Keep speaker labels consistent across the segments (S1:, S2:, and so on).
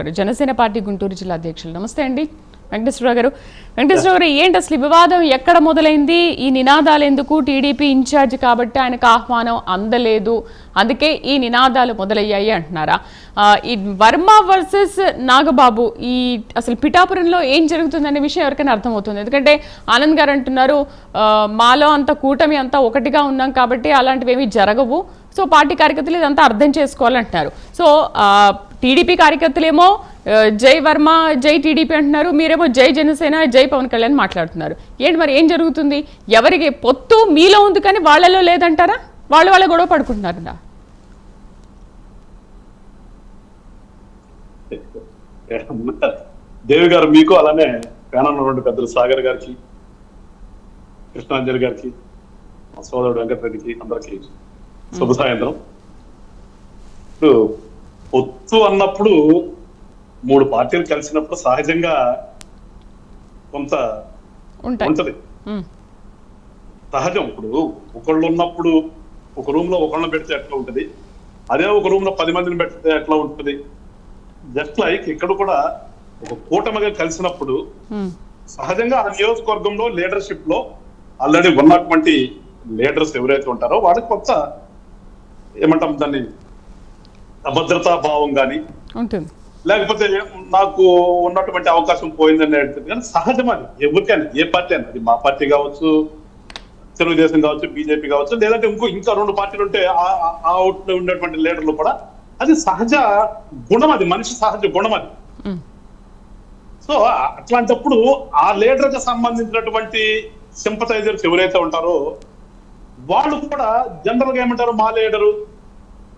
S1: గారు జనసేన పార్టీ గుంటూరు జిల్లా అధ్యక్షులు. నమస్తే అండి. వెంకటేశ్వరరావు గారు. వెంకటేశ్వరరావు గారు ఏంటి అసలు ఈ వివాదం? ఎక్కడ మొదలైంది? ఈ నినాదాలు ఎందుకు? టీడీపీ ఇన్ఛార్జ్ కాబట్టి ఆయనకు ఆహ్వానం అందలేదు. అందుకే ఈ నినాదాలు మొదలయ్యాయి అంటున్నారా? ఈ వర్మ వర్సెస్ నాగబాబు ఈ అసలు పిఠాపురంలో ఏం జరుగుతుందనే విషయం ఎవరికైనా అర్థమవుతుంది. ఎందుకంటే ఆనంద్ గారు అంటున్నారు మాలో అంత కూటమి అంతా ఒకటిగా ఉన్నాం కాబట్టి అలాంటివి ఏమీ జరగవు. సో పార్టీ కార్యకర్తలు ఇదంతా అర్థం చేసుకోవాలంటున్నారు. సో టీడీపీ కార్యకర్తలేమో జై వర్మ జై టీడీపీ అంటున్నారు మీరేమో జై జనసేన జై పవన్ కళ్యాణ్ మాట్లాడుతున్నారు. ఏంటి మరి ఏం జరుగుతుంది? ఎవరికి పొత్తు మీలో ఉంది కానీ వాళ్ళలో లేదంటారా? వాళ్ళు వాళ్ళ గొడవ పడుకుంటున్నారా
S2: దేవి గారు మీకు అలానే పేనన్నటువంటి పెద్దలు సాగర్ గారికి కృష్ణాంజలి గారికి సోదరుడు వెంకటరెడ్డికి అందరికి శుభ సాయంత్రం ఇప్పుడు పొత్తు అన్నప్పుడు మూడు పార్టీలు కలిసినప్పుడు సహజంగా కొంత ఉంటది. సహజం. ఇప్పుడు ఒకళ్ళు ఉన్నప్పుడు ఒక రూమ్లో ఒకళ్ళని పెడితే ఎట్లా ఉంటది? అదే ఒక రూమ్లో పది మందిని పెడితే ఎట్లా ఉంటది? జస్ట్ లైక్ ఇక్కడ కూడా ఒక కూటమిగా కలిసినప్పుడు సహజంగా ఆ నియోజకవర్గంలో లీడర్షిప్లో ఆల్రెడీ ఉన్నటువంటి లీడర్స్ ఎవరైతే ఉంటారో వాళ్ళకి కొంత ఏమంటాం దాన్ని అభద్రతా భావం కానీ
S1: ఉంటుంది
S2: లేకపోతే నాకు ఉన్నటువంటి అవకాశం పోయిందని అడుగుతుంది కానీ సహజం అది. ఎవరికైనా ఏ పార్టీ అయినా అది మా పార్టీ కావచ్చు తెలుగుదేశం కావచ్చు బీజేపీ కావచ్చు లేదంటే ఇంకో ఇంకా రెండు పార్టీలు ఉంటే ఆ- అవుట్లో ఉండేటువంటి లీడర్లు కూడా అది సహజ గుణం అది. మనిషి సహజ గుణం అది. సో అట్లాంటప్పుడు ఆ లీడర్కి సంబంధించినటువంటి సింపతైజర్స్ ఎవరైతే ఉంటారో వాళ్ళు కూడా జనరల్గా ఏమంటారు? మా లీడరు.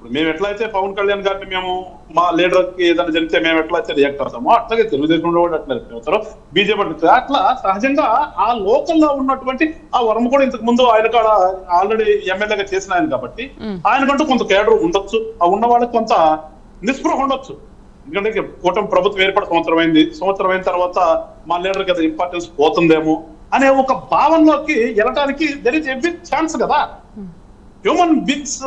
S2: ఇప్పుడు మేము ఎట్లయితే పవన్ కళ్యాణ్ గారిని మేము మా లీడర్కి ఏదైనా జరిగితే మేము ఎట్లయితే రియాక్ట్ అవుతామో అట్లాగే తెలుగుదేశం కూడా అట్లా react అవుతారు. బీజేపీ అట్లా సహజంగా ఆ లోకల్లో ఉన్నటువంటి ఆ వరం కూడా ఇంతకు ముందు ఆయన కాడ ఆల్రెడీ ఎమ్మెల్యేగా చేసిన ఆయన కాబట్టి. ఆయనకంటూ కొంత కేడర్ ఉండొచ్చు. ఆ ఉన్న వాళ్ళకి కొంత నిస్పృహ ఉండొచ్చు. ఎందుకంటే కూటమి ప్రభుత్వం ఏర్పడి సంవత్సరం అయింది. సంవత్సరం అయిన తర్వాత మా లీడర్ కదా ఇంపార్టెన్స్ పోతుందేమో అనే ఒక భావనలోకి వెళ్ళటానికి దర్ ఇస్ ఎవ్రీ ఛాన్స్ కదా. హ్యూమన్ బీయింగ్స్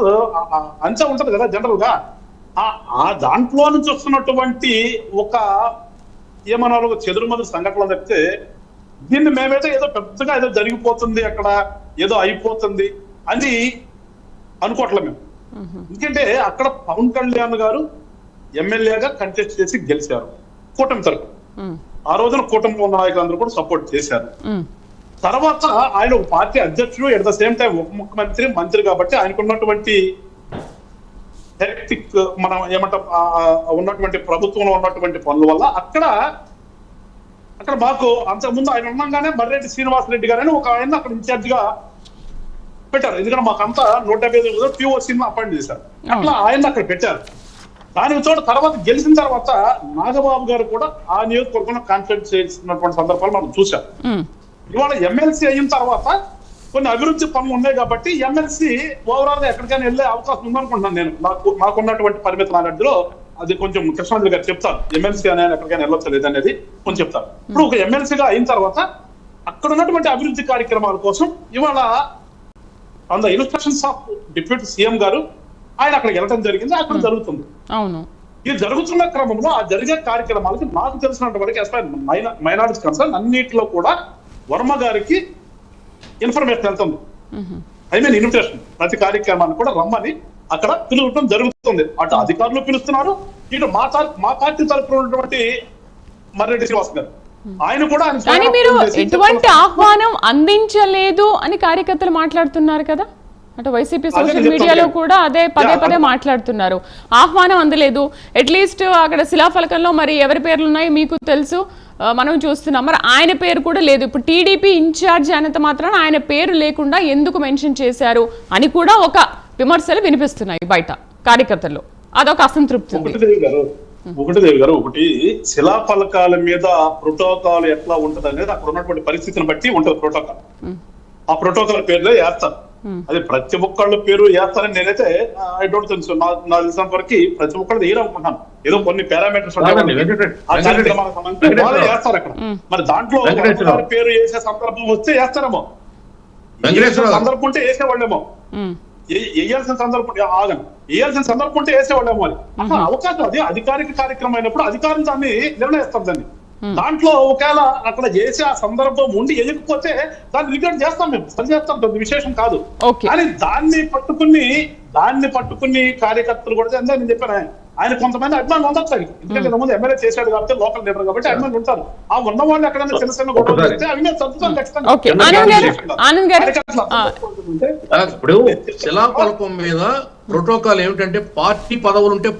S2: అంచా ఉంటది కదా జనరల్గా. ఆ- దాంట్లో నుంచి వస్తున్నటువంటి ఒక ఏమన్నారు ఒక చెదురుమదురు సంఘటనలు చెప్తే దీన్ని మేమైతే ఏదో పెద్దగా ఏదో జరిగిపోతుంది అక్కడ ఏదో అయిపోతుంది అని అనుకోవట్లే మేము. ఎందుకంటే అక్కడ పవన్ కళ్యాణ్ గారు ఎమ్మెల్యేగా కంటెస్ట్ చేసి గెలిచారు. కూటమి తరపు ఆ రోజున కూటమిలో ఉన్న నాయకులందరూ కూడా సపోర్ట్ చేశారు. తర్వాత ఆయన ఒక పార్టీ అధ్యక్షుడు ఎట్ ద సేమ్ టైం ఉప ముఖ్యమంత్రి మంత్రి కాబట్టి ఆయనకున్నటువంటి హెక్టిక్ మనం ఏమంటాం ఉన్నటువంటి ప్రభుత్వంలో ఉన్నటువంటి పనుల వల్ల అక్కడ అక్కడ మాకు అంతకుముందు ఆయన ఉండగానే మర్రెడ్డి శ్రీనివాసరెడ్డి గారని ఒక ఆయన అక్కడ ఇన్ఛార్జ్గా పెట్టారు. ఎందుకంటే మాకు అంతా నూట డెబ్బై ఐదు పిఓ సినిమా అపాయింట్ చేశారు. అట్లా ఆయన అక్కడ పెట్టారు. దానికి తోడు తర్వాత గెలిచిన తర్వాత నాగబాబు గారు కూడా ఆ నియోజకవర్గంలో కాన్ఫిడెన్స్ చేసినటువంటి సందర్భాలు మనం చూసాం ఇవాళ ఎమ్మెల్సీ అయిన తర్వాత కొన్ని అభివృద్ధి పనులు ఉన్నాయి కాబట్టి ఎమ్మెల్సీ ఓవరాల్గా ఎక్కడికైనా వెళ్ళే అవకాశం ఉందనుకుంటున్నాను నేను. నాకు నాకున్నటువంటి పరిమిత నాలెడ్జ్లో అది కొంచెం కృష్ణాంజలి గారు చెప్తాను ఎమ్మెల్సీ అనే ఎక్కడికైనా వెళ్ళొచ్చా లేదనేది కొంచెం చెప్తాను ఇప్పుడు ఒక ఎమ్మెల్సీగా అయిన తర్వాత అక్కడ ఉన్నటువంటి అభివృద్ధి కార్యక్రమాల కోసం ఇవాళ on the instructions of deputy CM గారు ఆయన అక్కడికి వెళ్ళడం జరిగింది. అక్కడ జరుగుతుంది.
S1: అవును.
S2: ఇది జరుగుతున్న క్రమంలో ఆ జరిగే కార్యక్రమాలకి నాకు తెలిసినంత వరకు ఎస్ మైనారిటీ కన్సర్న్ అన్నిటిలో కూడా వర్మ గారికి ఇన్ఫర్మేషన్ వెళ్తుంది ఐ మీన్ ఇన్విటేషన్ ప్రతి కార్యక్రమాన్ని కూడా రమ్మని అక్కడ పిలవటం జరుగుతుంది. అటు అధికారులు పిలుస్తున్నారు ఇటు మా తా- మా పార్టీ తరఫున ఉన్నటువంటి మర్రెడ్డి శ్రీనివాస్ గారు. ఆయన కూడా
S1: కానీ మీరు ఎటువంటి. ఆహ్వానం అందించలేదు అని కార్యకర్తలు మాట్లాడుతున్నారు కదా? అటు వైసీపీ సోషల్ మీడియాలో. కూడా అదే పదే పదే. మాట్లాడుతున్నారు. ఆహ్వానం అందలేదు. అట్లీస్ట్ అక్కడ శిలాఫలకంలో మరి ఎవరి పేర్లు ఉన్నాయి మీకు తెలుసు. మనం చూస్తున్నాం. మరి ఆయన పేరు కూడా లేదు. ఇప్పుడు టీడీపీ ఇన్ఛార్జ్ అనేంత మాత్రాన ఆయన పేరు లేకుండా ఎందుకు మెన్షన్ చేశారు అని కూడా ఒక విమర్శలు వినిపిస్తున్నాయి బయట కార్యకర్తల్లో. అదొక అసంతృప్తి ఉంది.
S2: ఒకటి దేవి గారు ఒకటి శిలాఫలకాల మీద ప్రోటోకాల్ ఎట్లా ఉంటది అనేది అక్కడ ఉన్నటువంటి పరిస్థితిని బట్టి ఉంటది ప్రోటోకాల్. ఆ ప్రోటోకాల్ పేర్లే వేస్తారు అది ప్రతి ఒక్కళ్ళ పేరు వేస్తారని నేనైతే ఐ డోంట్ తెలుసు నా నా తెలిసినంత వరకు ప్రతి ఒక్కళ్ళు వేయాలనుకుంటున్నాను ఏదో కొన్ని పారామీటర్స్. వేస్తారు అక్కడ.
S1: ఉమ్.
S2: మరి దాంట్లో పేరు వేసే సందర్భం వస్తే వేస్తారేమో. సందర్భం ఉంటే వేసేవాళ్ళేమో. ఏ- వేయాల్సిన సందర్భం ఆగను వేయాల్సిన సందర్భం ఉంటే వేసేవాళ్ళేమో అని అసలు అవకాశం అది. అధికారిక కార్యక్రమం అయినప్పుడు అధికారులు దాన్ని నిర్ణయిస్తారు దాన్ని. దాంట్లో ఒకవేళ అక్కడ చేసే ఆ సందర్భం ఉండి వేయకపోతే దాన్ని రికార్డ్ చేస్తాం మేము సరి చేస్తాం పెద్ద విశేషం కాదు.
S1: ఓకే
S2: కానీ దాన్ని పట్టుకుని దాన్ని పట్టుకుని కార్యకర్తలు కూడా అంతే నేను చెప్పాను ఆయన. ఆయన కొంతమంది అభిమానులు ఉండొచ్చు ఆయనకి. ఎందుకంటే ఇంతకుముందు ఎమ్మెల్యే చేశాడు కాబట్టి లోకల్ లీడర్ కాబట్టి అభిమానులు ఉంటారు. ఆ ఉన్న వాళ్ళు ఎక్కడైనా చిన్న చిన్న గొడవలు అవి ఖచ్చితంగా.
S3: ఇప్పుడు మీద ప్రోటోకాల్ ఏమిటంటే పార్టీ పదవులు ఉంటే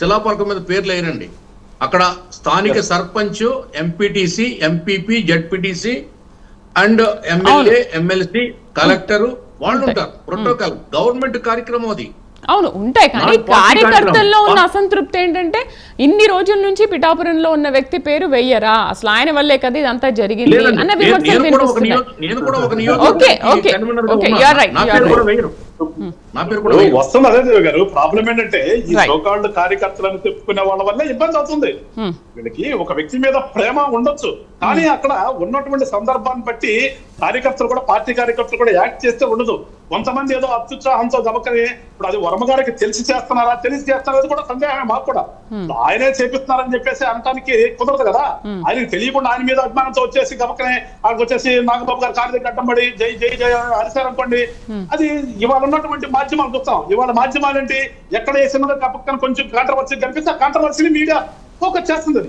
S3: శిలాఫలకం మీద పేర్లు వేయరండి. అక్కడ స్థానిక sarpanch MPTC MPP ZPTC and MLA MLC collector వాళ్ళు ఉంటారు. ప్రోటోకాల్ గవర్నమెంట్ కార్యక్రమం అది.
S1: అవును ఉంటాయి కానీ కార్యకర్తల్లో ఉన్న. అసంతృప్తి ఏంటంటే ఇన్ని రోజుల నుంచి పిఠాపురంలో ఉన్న వ్యక్తి పేరు వెయ్యరా? అసలు ఆయన వల్లే కదా ఇదంతా జరిగింది. అన్న విమర్శలు వినిపిస్తున్నాయి. ఓకే, ఓకే,
S3: convener నా పేరు. కూడా
S2: వస్తుంది అదే దేవి గారు. ప్రాబ్లం ఏంటంటే ఈ. సోకాళ్ళు కార్యకర్తలను చెప్పుకునే వాళ్ళ వల్ల ఇబ్బంది అవుతుంది.
S1: Hmm.
S2: వీళ్ళకి ఒక వ్యక్తి మీద ప్రేమ ఉండొచ్చు. కానీ అక్కడ ఉన్నటువంటి సందర్భాన్ని బట్టి కార్యకర్తలు కూడా పార్టీ కార్యకర్తలు కూడా యాక్ట్ చేస్తే ఉండదు. కొంతమంది ఏదో అత్యుత్సాహంతో గమకని ఇప్పుడు అది వర్మ గారికి తెలిసి చేస్తున్నారా తెలిసి చేస్తున్నారా కూడా సందేహమే మాకు కూడా. ఆయనే చేపిస్తున్నారని చెప్పేసి అనటానికి కుదరదు కదా. ఆయనకి తెలియకుండా ఆయన మీద అభిమానంతో వచ్చేసి గమకనే ఆయనకు వచ్చేసి నాగబాబు గారు కారు దగ్గర అడ్డం పడి జై జై జై అరిశారనుకోండి అది ఇవాళ ఉన్నటువంటి మాధ్యమాలు చూస్తాం ఇవాళ మాధ్యమాలు ఏంటి ఎక్కడ వేసినదో పక్కన కొంచెం కాంట్రవర్సీ కనిపిస్తే ఆ కాంట్రవర్సీని మీడియా ఫోకస్ చేస్తుంది.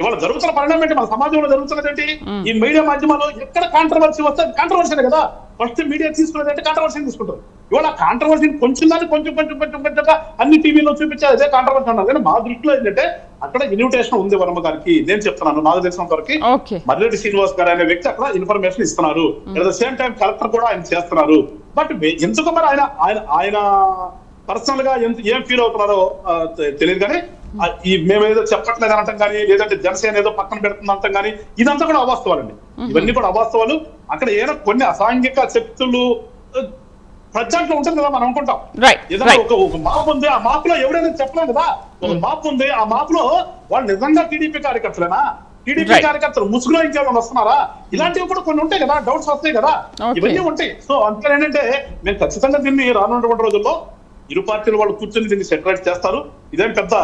S2: ఇవాళ జరుగుతున్న పరిణామం ఏంటి? మన సమాజంలో జరుగుతున్నది ఏంటి? ఈ మీడియా మాధ్యమాలు ఎక్కడ కాంట్రవర్సీ వస్తే కాంట్రవర్సీ కదా. ఫస్ట్ మీడియా తీసుకునేది అంటే కాంట్రవర్సీ తీసుకుంటారు. ఇవాళ కాంట్రవర్సీ కొంచెం దాన్ని కొంచెం కొంచెం కొంచెం కొంచెం అన్ని టీవీలో చూపించారు అదే కాంట్రవర్సీ అన్నారు కానీ మా దృష్టిలో ఏంటంటే అక్కడ ఇన్విటేషన్ ఉంది వర్మ గారికి. నేను చెప్తున్నాను నాకు తెలిసినంత వరకు మర్రెడ్డి శ్రీనివాస్ గారు అనే వ్యక్తి అక్కడ ఇన్ఫర్మేషన్ ఇస్తున్నారు. At the same time collector కూడా ఆయన చేస్తున్నారు. బట్ ఎందుకు మరి ఆయన ఆయన ఆయన పర్సనల్గా ఎంత ఏం ఫీల్ అవుతున్నారో తెలియదు కానీ ఈ మేమేదో చెప్పట్లేదు అనటం కానీ లేదంటే జనసేన ఏదో పక్కన పెడుతుంది అనటం కానీ ఇదంతా కూడా అవాస్తవాలండి. ఇవన్నీ కూడా అవాస్తవాలు. అక్కడ ఏదో కొన్ని అసాంఘిక శక్తులు ప్రజెంట్ ఉంటుంది కదా మనం అనుకుంటాం. ఏదైనా ఒక మాప్ ఉంది ఆ మాప్లో ఎవరైనా చెప్పలేం కదా. ఒక మాప్ ఉంది ఆ మాప్లో వాళ్ళు నిజంగా టీడీపీ కార్యకర్తలేనా? టీడీపీ. కార్యకర్తలు ముసుగులో ఇంకేమైనా వస్తున్నారా? ఇలాంటివి కూడా కొన్ని ఉంటాయి కదా డౌట్స్ వస్తాయి కదా. ఇవన్నీ ఉంటాయి. సో అందుకని ఏంటంటే మేము ఖచ్చితంగా దీన్ని రానున్నటువంటి రోజుల్లో ఇరు పార్టీలు వాళ్ళు కూర్చొని దీన్ని సెటరేట్ చేస్తారు. ఇదేం పెద్ద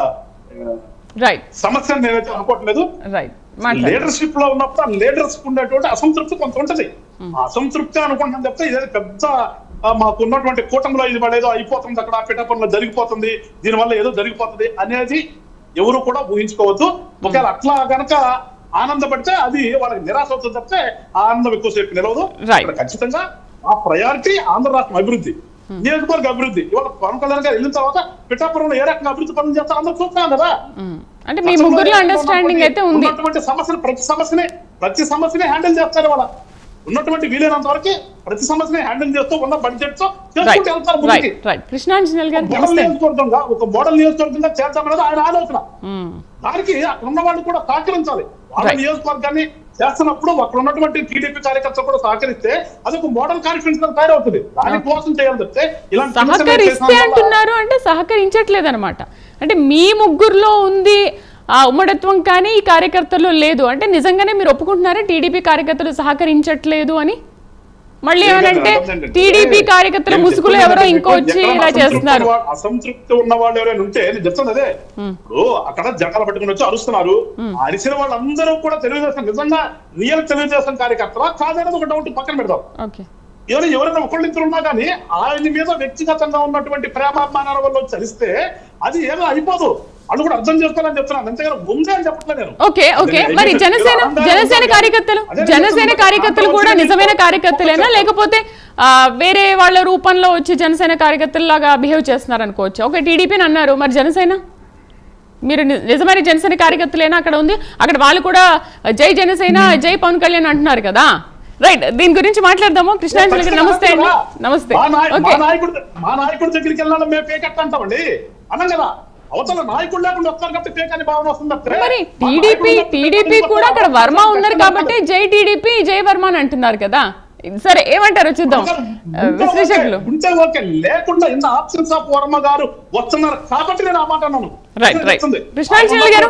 S2: సమస్య నేనైతే అనుకోవట్లేదు. లీడర్షిప్లో ఉన్నప్పుడు ఆ లీడర్స్ ఉండేటువంటి అసంతృప్తి కొంత ఉంటది. ఆ అసంతృప్తి అనుకుంటాం తప్పితే ఇదే పెద్ద మాకు ఉన్నటువంటి కూటమిలో ఇది ఏదో అయిపోతుంది అక్కడ పిఠాపురంలో జరిగిపోతుంది దీనివల్ల ఏదో జరిగిపోతుంది అనేది ఎవరు కూడా ఊహించుకోవద్దు. ఒకవేళ అట్లా గనక ఆనందపడితే అది వాళ్ళకి నిరాశ అవుతుంది తప్పితే ఆనందం ఎక్కువసేపు నిలవదు. ఖచ్చితంగా ఆ ప్రయారిటీ ఆంధ్ర రాష్ట్రం అభివృద్ధి. నియోజకవర్గ అభివృద్ధి. ఇవాళ పవన్ కళ్యాణ్ గారు వెళ్ళిన తర్వాత పిఠాపురంలో ఏ రకంగా అభివృద్ధి పనులు చేస్తారో అందరూ చూస్తున్నాం కదా.
S1: ఉమ్, అంటే మీ ముగ్గురులో అండర్స్టాండింగ్ అయితే ఉంది.
S2: సమస్యను ప్రతి సమస్యనే ప్రతి సమస్యని హ్యాండిల్ చేస్తారు వాళ్ళ ఉన్నటువంటి వీలైనంత వరకు ప్రతి సమస్యని హ్యాండిల్ చేస్తూ ఉన్న బడ్జెట్తో చేసుకుంటూ వెళ్తారు ముందుకి. నియోజకవర్గంగా ఒక మోడల్ నియోజకవర్గంగా చేద్దామనేది ఆయన ఆలోచన.
S1: ఉమ్,
S2: దానికి అక్కడ ఉన్న వాళ్ళు కూడా సహకరించాలి. వాళ్ళ. నియోజకవర్గాన్ని చేస్తున్నప్పుడు అక్కడ ఉన్నటువంటి టీడీపీ కార్యకర్తలు కూడా సహకరిస్తే అది ఒక మోడల్ కాన్ఫిడెన్స్ తయారవుతుంది. దాని కోసం చేయాలి తప్పితే ఇలాంటి
S1: సహకరిస్తే అంటున్నారు అంటే సహకరించట్లేదు అనమాట అంటే మీ ముగ్గురులో ఉంది ఆ ఉమ్మడత్వం కానీ ఈ కార్యకర్తల్లో లేదు. అంటే నిజంగానే మీరు ఒప్పుకుంటున్నారా టీడీపీ కార్యకర్తలు సహకరించట్లేదు అని? మళ్ళీ ఏమనంటే టీడీపీ కార్యకర్తల ముసుగులో ఎవరో ఇంకో వచ్చి ఇలా చేస్తున్నారు.
S2: అసంతృప్తి ఉన్న వాళ్ళు ఎవరైనా ఉంటే నేను చెప్తాను అదే. ఇప్పుడు అక్కడ జెండాలు పట్టుకుని వచ్చి అరుస్తున్నారు. అరిసిన వాళ్ళందరూ కూడా తెలుగుదేశం నిజంగా రియల్ తెలుగుదేశం కార్యకర్తలా కాదనేది ఒక డౌట్ పక్కన పెడదాం.
S1: ఓకే.
S2: ఎవరు ఎవరైనా ఒకళ్ళు ఇద్దరు ఉన్నా కానీ ఆయన మీద వ్యక్తిగతంగా ఉన్నటువంటి ప్రేమాభిమానాల వల్ల చలిస్తే అది ఏదో అయిపోదు. వాళ్ళు కూడా అర్థం చేసుకోవాలని చెప్తున్నాను అంతేగాని ఉందే అని చెప్పట్లేదు
S1: ఓకే ఓకే. మరి జనసేన జనసేన కార్యకర్తలు? జనసేన కార్యకర్తలు కూడా నిజమైన కార్యకర్తలేనా? లేకపోతే వేరే వాళ్ళ రూపంలో వచ్చి జనసేన కార్యకర్తల్లాగా బిహేవ్ చేస్తున్నారు అనుకోవచ్చు ఓకే టీడీపీని అన్నారు. మరి జనసేన? మీరు నిజమైన జనసేన కార్యకర్తలేనా? అక్కడ ఉంది. అక్కడ వాళ్ళు కూడా జై జనసేన జై పవన్ కళ్యాణ్ అంటున్నారు కదా. రైట్ దీని గురించి మాట్లాడదాము. కృష్ణాంజలి గారు నమస్తే అండి. నమస్తే.
S2: మా నాయకుడు దగ్గరికి వెళ్ళాలి మేము అంటామండి. అన్నాం కదా. అవతల నాయకుడు లేకుండా వస్తారు కాబట్టి పేక అని భావన వస్తుంది
S1: మరి టీడీపీ టీడీపీ కూడా అక్కడ వర్మ ఉన్నారు. కాబట్టి జై టీడీపీ జై వర్మ అని అంటున్నారు కదా సరే ఏమంటారు చూద్దాం విశ్లేషకులు
S2: ఉంటే ఓకే లేకుండా ఇన్న ఆప్షన్స్ ఆఫ్ వర్మ గారు వస్తున్నారు కాబట్టి నేను ఆ మాట అన్నాను
S1: right.
S2: చెప్తుంది.
S1: కృష్ణాంజలి గారు,